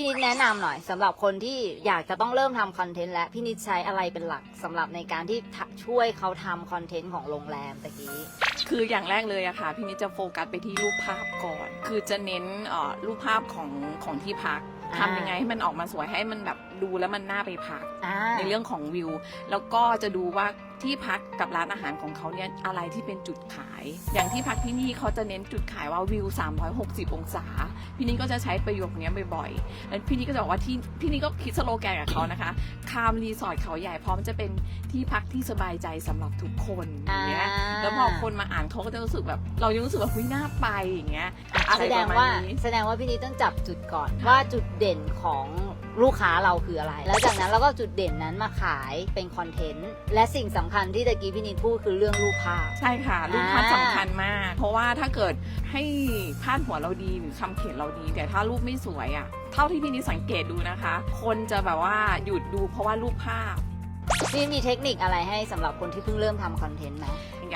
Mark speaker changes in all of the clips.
Speaker 1: พี่นิดแนะนำหน่อยสำหรับคนที่อยากจะต้องเริ่มทำคอนเทนต์และพี่นิดใช้อะไรเป็นหลักสำหรับในการที่ทะช่วยเขาทำคอนเทนต์ของโรงแรมตะกี้
Speaker 2: คืออย่างแรกเลยอะค่ะพี่นิดจะโฟกัสไปที่รูปภาพก่อน คือจะเน้นเอ่อรูปภาพของของที่พัก
Speaker 1: อ่า
Speaker 2: ทำยังไงให้มันออกมาสวยให้มันแบบ ดูแล้วมันน่าไปพัก
Speaker 1: อ่า
Speaker 2: ในเรื่องของวิว แล้วก็จะดูว่าที่พักกับร้านอาหารของเขาเนี่ยอะไรที่เป็นจุดขาย อย่างที่พักที่นี่เขาจะเน้นจุดขายว่าวิว 360 องศา พี่นี่ก็จะใช้ประโยคนี้บ่อยๆแล้วพี่นี่ก็จะบอกว่าที่พี่นี่ก็คิดสโลแกนกับเขานะคะ คามรีสอร์ทเขาใหญ่พร้อมจะเป็นที่พักที่สบายใจสำหรับทุกคนอย่างเงี้ย แล้วพอคนมาอ่านเขาก็จะรู้สึกแบบเรายังรู้สึกว่าคุยน่าไปอย่างเงี้ยอะไร
Speaker 1: แสด
Speaker 2: ป
Speaker 1: ง
Speaker 2: ระมา
Speaker 1: ว่า
Speaker 2: ณนี้
Speaker 1: แสดงว่าพี่นิดต้องจับจุดก่อนว่าจุดเด่นของ ลูกค้าเราคืออะไร แล้วจากนั้นเราก็จุดเด่นนั้นมาขายเป็นคอนเทนต์ และสิ่งสำคัญที่ตะกี้พี่นิดพูดคือเรื่องรูปภาพ
Speaker 2: ใช่ค่ะรูปภาพ
Speaker 1: อ่า
Speaker 2: สำคัญมาก เพราะว่าถ้าเกิดให้พาดหัวเราดีหรือคำเขียนเราดี แต่ถ้ารูปไม่สวยอะ่ะ เท่าที่พี่นิดสังเกตดูนะคะ คนจะแบบว่าหยุดดูเพราะว่ารูปภาพ
Speaker 1: พี่มีเทคนิคอะไรให้สำหรับคนที่เพิ่งเริ่มทำคอนเทนต์ไหม
Speaker 2: อย่าง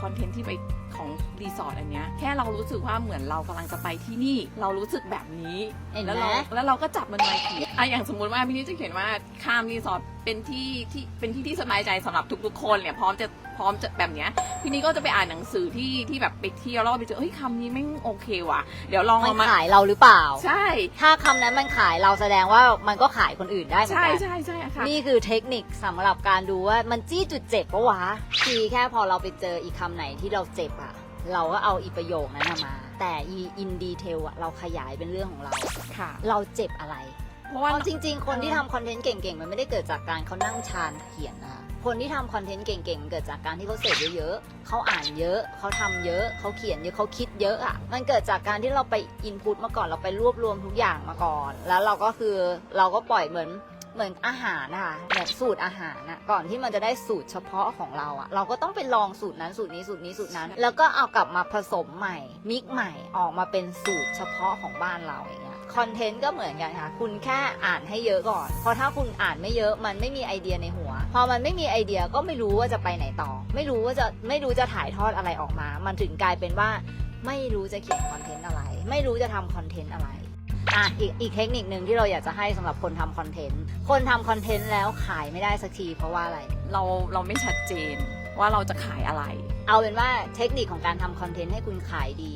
Speaker 2: คอนเทนต์ที่ไป ของรีสอร์ทอันเนี้ยแค่เรารู้สึกว่าเหมือนเรากำลังจะไปที่นี่ เรารู้สึกแบบนี้
Speaker 1: เห็น
Speaker 2: แล้ว
Speaker 1: ไหม
Speaker 2: เราแล้วเราก็จับมันมาเขียนอะอย่างสมมุติว่าพี่นิดจะเขียนว่าคามรีสอร์ทเป็นที่ที่เป็นที่ที่สบายใจสำหรับทุกๆคนเนี่ยพร้อมจะพร้อมจะแบบเนี้ยพี่นี่ก็จะไปอ่านหนังสือที่ที่แบบไปเที่ยวแล้วก็ไปเจอเฮ้ยคำนี้ไม่งโอเคว่ะ เดี๋ยวลอง
Speaker 1: มัน
Speaker 2: เอามา
Speaker 1: ขายเราหรือเปล่า
Speaker 2: ใช่
Speaker 1: ถ้าคำนั้นมันขายเราแสดงว่ามันก็ขายคนอื่นได้เหมือน
Speaker 2: ใช่
Speaker 1: กัน
Speaker 2: ใช่ใช่ค่ะ
Speaker 1: นี่คือเทคนิคสำหรับการดูว่ามันจี้จุดเจ็บปะวะทีแค่พอเราไปเจออีกคำไหนที่เราเจ็บอะ เราก็เอาอีประโยคนั้นน่ะมา แต่อีอินดีเทลอะเราขยายเป็นเรื่องของเรา
Speaker 2: ค่ะ
Speaker 1: เราเจ็บอะไร
Speaker 2: เพราะว่า
Speaker 1: เอาจริง ๆ คนที่ทำคอนเทนต์เก่งๆ มันไม่ได้เกิดจากการเขานั่งชานเขียนนะคะคนที่ทำคอนเทนต์เก่งๆเกิดจากการที่เขาเสพเยอะๆเขาอ่านเยอะ เขาทำเยอะ เขาเขียนเยอะเขาคิดเยอะอะมันเกิดจากการที่เราไปอินพุตมาก่อนเราไปรวบรวมทุกอย่างมาก่อน แล้วเราก็คือเราก็ปล่อยเหมือน เหมือนอาหารนะคะเหมือนสูตรอาหารนะก่อนที่มันจะได้สูตรเฉพาะของเราอะเราก็ต้องไปลองสูตรนั้นสูตรนี้สูตรนี้สูตรนั้น แล้วก็เอากลับมาผสมใหม่มิกใหม่ออกมาเป็นสูตรเฉพาะของบ้านเราอย่างเงี้ยคอนเทนต์ก็เหมือนกันค่ะ คุณแค่อ่านให้เยอะก่อน เพราะถ้าคุณอ่านไม่เยอะมันไม่มีไอเดียในหัว พอมันไม่มีไอเดียก็ไม่รู้ว่าจะไปไหนต่อ ไม่รู้ว่าจะไม่รู้จะถ่ายทอดอะไรออกมา มันถึงกลายเป็นว่า ไม่รู้จะเขียนคอนเทนต์อะไร ไม่รู้จะทำคอนเทนต์อะไร อะอีกอีกเทคนิคหนึ่งที่เราอยากจะให้สำหรับคนทำคอนเทนต์ คนทำคอนเทนต์แล้วขายไม่ได้สักทีเพราะว่าอะไร
Speaker 2: เราเราไม่ชัดเจนว่าเราจะขายอะไร
Speaker 1: เอาเป็นว่าเทคนิคของการทำคอนเทนต์ให้คุณขายดี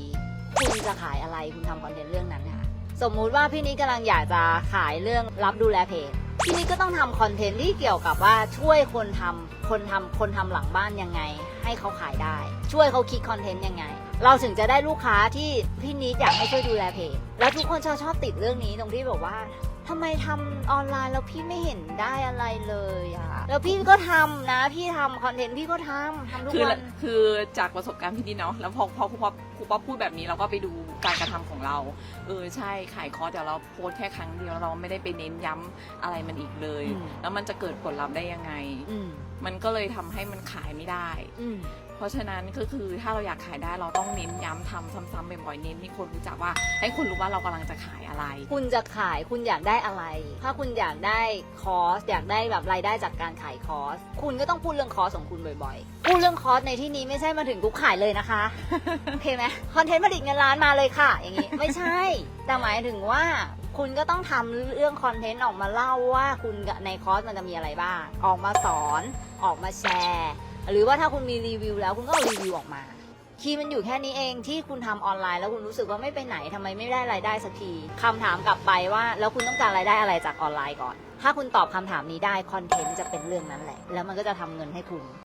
Speaker 1: คุณจะขายอะไรคุณทำคอนเทนต์เรื่องนั้นค่ะ สมมุติว่าพี่นิดกำลังอยากจะขายเรื่องรับดูแลเพจ พี่นิดก็ต้องทำคอนเทนต์ที่เกี่ยวกับว่าช่วยคนทำคนทำคนทำหลังบ้านยังไง ให้เขาขายได้ ช่วยเขาคิดคอนเทนต์ยังไง เราถึงจะได้ลูกค้าที่พี่นิดอยากให้ช่วยดูแลเพจแล้วทุกคนชอบชอบติดเรื่องนี้ตรงที่แบบว่าทำไมทำออนไลน์แล้วพี่ไม่เห็นได้อะไรเลยอะแล้วพี่ก็ทำนะ พี่ทำคอนเทนต์พี่ก็ทำทำทุก
Speaker 2: คือ
Speaker 1: วัน
Speaker 2: คือจากประสบการณ์พี่นิดเนาะแล้วพอพอครูป๊อปครูป๊อปพูดแบบนี้เราก็ไปดูการกระทำของเรา เออใช่ขายคอร์สแต่เราโพสต์แค่ครั้งเดียวเราไม่ได้ไปเน้นย้ำอะไรมันอีกเลย
Speaker 1: อืม
Speaker 2: แล้วมันจะเกิดผลลัพธ์ได้ยังไง
Speaker 1: อืม
Speaker 2: มันก็เลยทำให้มันขายไม่ได้
Speaker 1: อืม
Speaker 2: เพราะฉะนั้นก็คือถ้าเราอยากขายได้เราต้องเน้นย้ำทำซ้ำๆบ่อยๆเน้นให้คนรู้จักว่า ให้คนรู้ว่าเรากำลังจะขายอะไร
Speaker 1: คุณจะขายคุณอยากได้อะไร ถ้าคุณอยากได้คอร์สอยากได้แบบรายได้จากการขายคอร์สคุณก็ต้องพูดเรื่องคอร์สของคุณบ่อยๆ พูดเรื่องคอร์สในที่นี้ไม่ใช่มาถึงกุ๊กขายเลยนะคะโอเคไหมคอนเทนต์ผลิตเงินล้านมาเลยค่ะ อย่างนี้ไม่ใช่ แต่หมายถึงว่าคุณก็ต้องทำเรื่องคอนเทนต์ออกมาเล่าว่าคุณกับในคอร์สมันจะมีอะไรบ้าง ออกมาสอน ออกมาแชร์ หรือว่าถ้าคุณมีรีวิวแล้วคุณก็เอารีวิวออกมา คีย์มันอยู่แค่นี้เองที่คุณทำออนไลน์แล้วคุณรู้สึกว่าไม่ไปไหนทำไมไม่ได้รายได้สักทีคำถามกลับไปว่าแล้วคุณต้องการรายได้อะไรจากออนไลน์ก่อน ถ้าคุณตอบคำถามนี้ได้คอนเทนต์จะเป็นเรื่องนั้นแหละ แล้วมันก็จะทำเงินให้คุณ